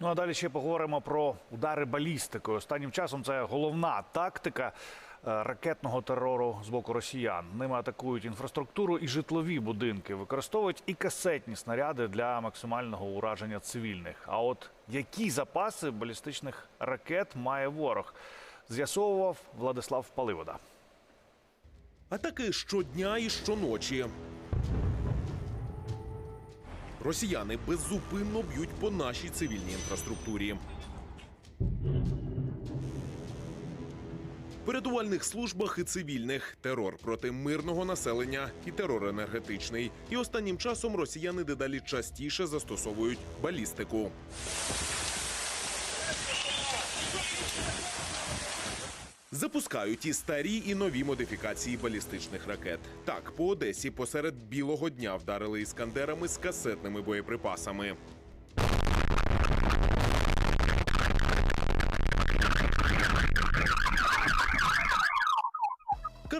Ну а далі ще поговоримо про удари балістикою. Останнім часом це головна тактика е, ракетного терору з боку росіян. Ними атакують інфраструктуру і житлові будинки, використовують і касетні снаряди для максимального ураження цивільних. А от які запаси балістичних ракет має ворог? З'ясовував Владислав Паливода. Атаки щодня і щоночі. Росіяни беззупинно б'ють по нашій цивільній інфраструктурі. Передувальних службах і цивільних терор проти мирного населення і терор енергетичний. І останнім часом росіяни дедалі частіше застосовують балістику. Запускають і старі, і нові модифікації балістичних ракет. Так, по Одесі посеред білого дня вдарили іскандерами з касетними боєприпасами.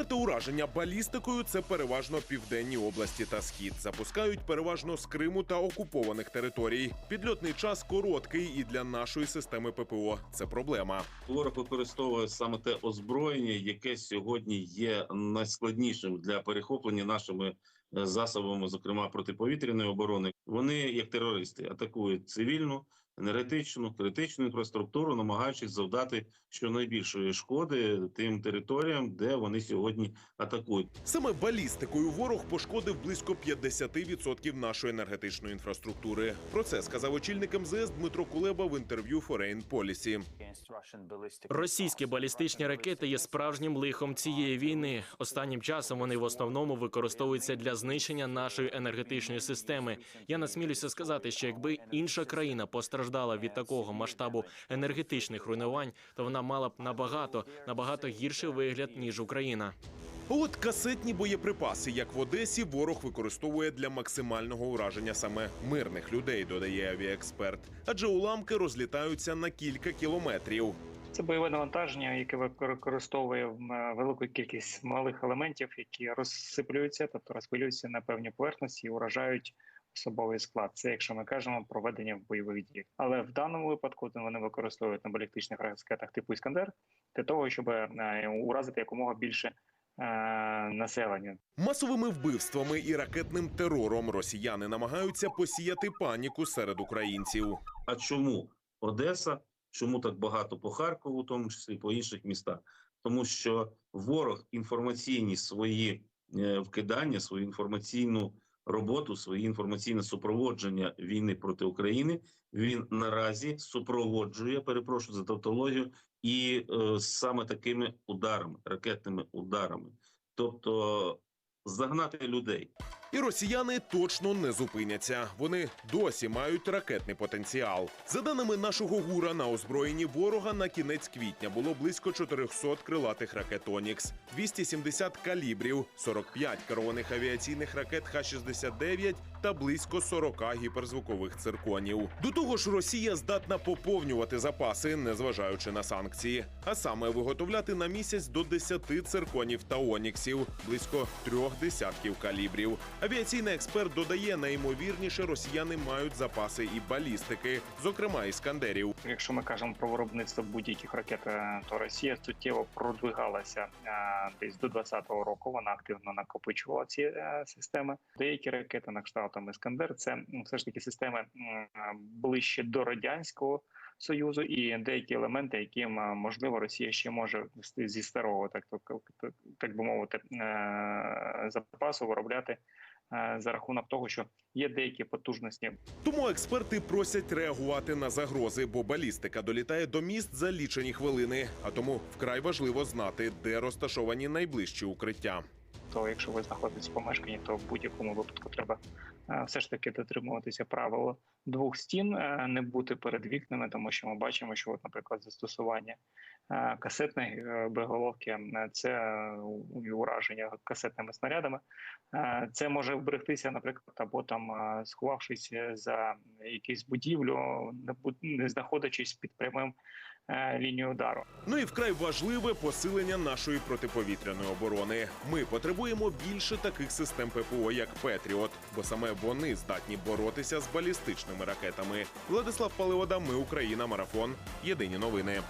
Карти ураження балістикою це переважно південні області та схід. Запускають переважно з Криму та окупованих територій. Підльотний час короткий і для нашої системи ППО це проблема. Ворог використовує саме те озброєння, яке сьогодні є найскладнішим для перехоплення нашими е, засобами, зокрема протиповітряної оборони. Вони, як терористи, атакують цивільну, енергетичну, критичну інфраструктуру, намагаючись завдати щонайбільшої шкоди тим територіям, де вони сьогодні атакують. Саме балістикою ворог пошкодив близько 50% нашої енергетичної інфраструктури. Про це сказав очільник МЗС Дмитро Кулеба в інтерв'ю Foreign Policy. Російські балістичні ракети є справжнім лихом цієї війни. Останнім часом вони в основному використовуються для знищення нашої енергетичної системи. Я насмілюся сказати, що якби інша країна постраждала від такого масштабу енергетичних руйнувань, то вона мала б набагато набагато гірший вигляд ніж Україна. От касетні боєприпаси, як в Одесі, ворог використовує для максимального ураження саме мирних людей, додає авіаексперт. Адже уламки розлітаються на кілька кілометрів. Це бойове навантаження, яке використовує велику кількість малих елементів, які розсиплюються, тобто розпилюються на певні поверхності і уражають особовий склад. Це якщо ми кажемо про ведення бойових дій. Але в даному випадку вони використовують на балістичних ракетах типу Іскандер для того, щоб е, уразити якомога більше е, населення. Масовими вбивствами і ракетним терором росіяни намагаються посіяти паніку серед українців. А чому Одеса? Чому так багато по Харкову, в тому числі по інших містах? Тому що ворог інформаційні свої е, вкидання, свою інформаційну роботу, своє інформаційне супроводження війни проти України він наразі супроводжує, перепрошую за тавтологію, і е, саме такими ударами, ракетними ударами, тобто загнати людей. І росіяни точно не зупиняться. Вони досі мають ракетний потенціал. За даними нашого гура, на озброєнні ворога на кінець квітня було близько 400 крилатих ракет «Онікс», 270 калібрів, 45 керованих авіаційних ракет Х-69 та близько 40 гіперзвукових цирконів. До того ж, Росія здатна поповнювати запаси, незважаючи на санкції, а саме виготовляти на місяць до 10 цирконів та оніксів, близько трьох десятків калібрів. Авіаційний експерт додає, найімовірніше росіяни мають запаси і балістики, зокрема іскандерів. Якщо ми кажемо про виробництво будь-яких ракет, е, то Росія суттєво продвигалася е, десь до 2020 року. Вона активно накопичувала ці е, системи. Деякі ракети на кшталт там Іскандер це все ж таки системи ближче до радянського. Союзу і деякі елементи, яким е, можливо Росія ще може зі старого, так так, так би мовити, е, запасу виробляти е, за рахунок того, що є деякі потужності Тому експерти просять реагувати на загрози, бо балістика долітає до міст за лічені хвилини. А тому вкрай важливо знати, де розташовані найближчі укриття. То якщо ви знаходитесь в помешканні, то в будь-якому випадку треба е, все ж таки дотримуватися правила двох стін, е, не бути перед вікнами, тому що ми бачимо, що, от, наприклад, застосування е, касетної боєголовки це ураження касетними снарядами. Це може вберегтися, наприклад, або там сховавшись за якусь будівлю, не знаходячись під прямим лінію удару. Ну і вкрай важливе посилення нашої протиповітряної оборони. Ми потребуємо більше таких систем ППО, як Петріот, бо саме вони здатні боротися з балістичними ракетами. Владислав Паливода, ми Україна, марафон. Єдині новини.